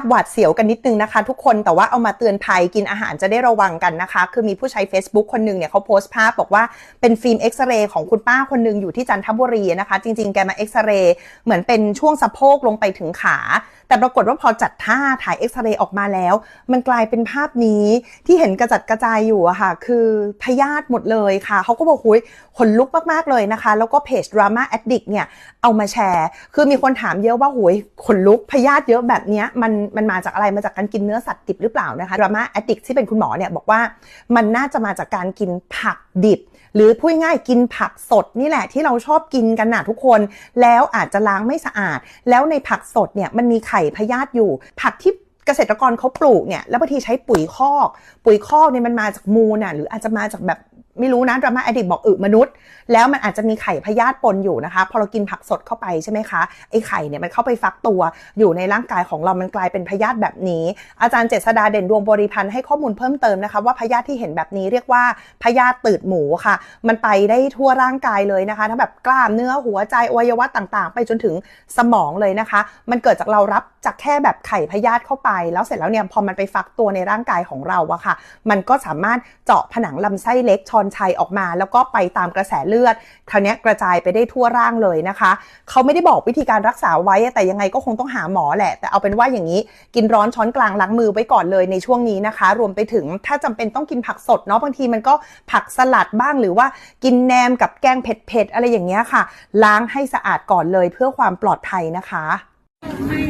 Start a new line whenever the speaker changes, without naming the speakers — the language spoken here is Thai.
พหวาดเสียวกันนิดนึงนะคะ ทุกคนแต่ว่าเอามาเตือนภัยกินอาหารจะได้ระวังกันนะคะ คือมีผู้ใช้ Facebook คนหนึ่งเนี่ยเขาโพสต์ภาพบอกว่าเป็นฟิล์มเอ็กซเรย์ของคุณป้าคนหนึ่งอยู่ที่จันทบุรีนะคะ จริงๆแกมาเอ็กซเรย์เหมือนเป็นช่วงสะโพกลงไปถึงขา แต่ปรากฏว่าพอจัดท่าถ่ายเอ็กซเรย์ออกมาแล้ว มันกลายเป็นภาพนี้ที่เห็นกระจัดกระจายอยู่อะค่ะ คือพยาธิหมดเลยค่ะ เขาก็บอกหุยขนลุกมาก ๆ เลยนะคะ แล้วก็เพจ Drama Addict เนี่ย เอามาแชร์ คือมีคนถามเยอะว่าหุยขนลุกพยาธิเยอะแบบเนี้ยมันมันมาจากอะไรมาจากการกินเนื้อสัตว์ดิบหรือเปล่านะคะ Drama Addict ที่เป็นคุณหมอเนี่ยบอกว่ามันน่าจะมาจากการกินผักดิบ หรือพูดง่ายกินผักสดนี่แหละที่เราชอบกินกันนะทุกคน แล้วอาจจะล้างไม่สะอาด แล้วในผักสดเนี่ยมันมีไข่พยาธิอยู่ ผักที่เกษตรกรเขาปลูกเนี่ยแล้วบางทีใช้ปุ๋ยคอก ปุ๋ยคอกเนี่ยมันมาจากมูลน่ะหรืออาจจะมาจากแบบ ไม่รู้นะดราม่าอดิบอกอึมนุษย์ แล้วมันอาจจะมีไข่พยาธิปนอยู่นะคะ พอเรากินผักสดเข้าไปใช่ไหมคะไอ้ไข่เนี่ยมันเข้าไปฟักตัวอยู่ในร่างกายของเรามันกลายเป็นพยาธิแบบนี้ อาจารย์เจษดาเด่นดวงบริพันธ์ให้ข้อมูลเพิ่มเติมนะคะ ว่าพยาธิที่เห็นแบบนี้เรียกว่าพยาธิตืดหมูค่ะ มันไปได้ทั่วร่างกายเลยนะคะทั้งแบบกล้ามเนื้อหัวใจอวัยวะต่างๆ ไปจนถึงสมองเลยนะคะ มันเกิดจากเรารับจากแค่แบบไข่พยาธิเข้าไป แล้วเสร็จแล้วเนี่ยพอมันไปฟักตัวในร่างกายของเราอะค่ะ มันก็สามารถเจาะผนังลำไส้เล็กชอนชัยออกมา แล้วก็ไปตามกระแสเลือดคราวนี้กระจายไปได้ทั่วร่างเลยนะคะ เขาไม่ได้บอกวิธีการรักษาไว้ แต่ยังไงก็คงต้องหาหมอแหละ แต่เอาเป็นว่าอย่างนี้ กินร้อนช้อนกลางล้างมือไว้ก่อนเลยในช่วงนี้นะคะ รวมไปถึงถ้าจำเป็นต้องกินผักสดเนาะบางทีมันก็ผักสลัดบ้างหรือว่ากินแหนมกับแกงเผ็ดๆอะไรอย่างเงี้ยค่ะ ล้างให้สะอาดก่อนเลยเพื่อความปลอดภัยนะคะ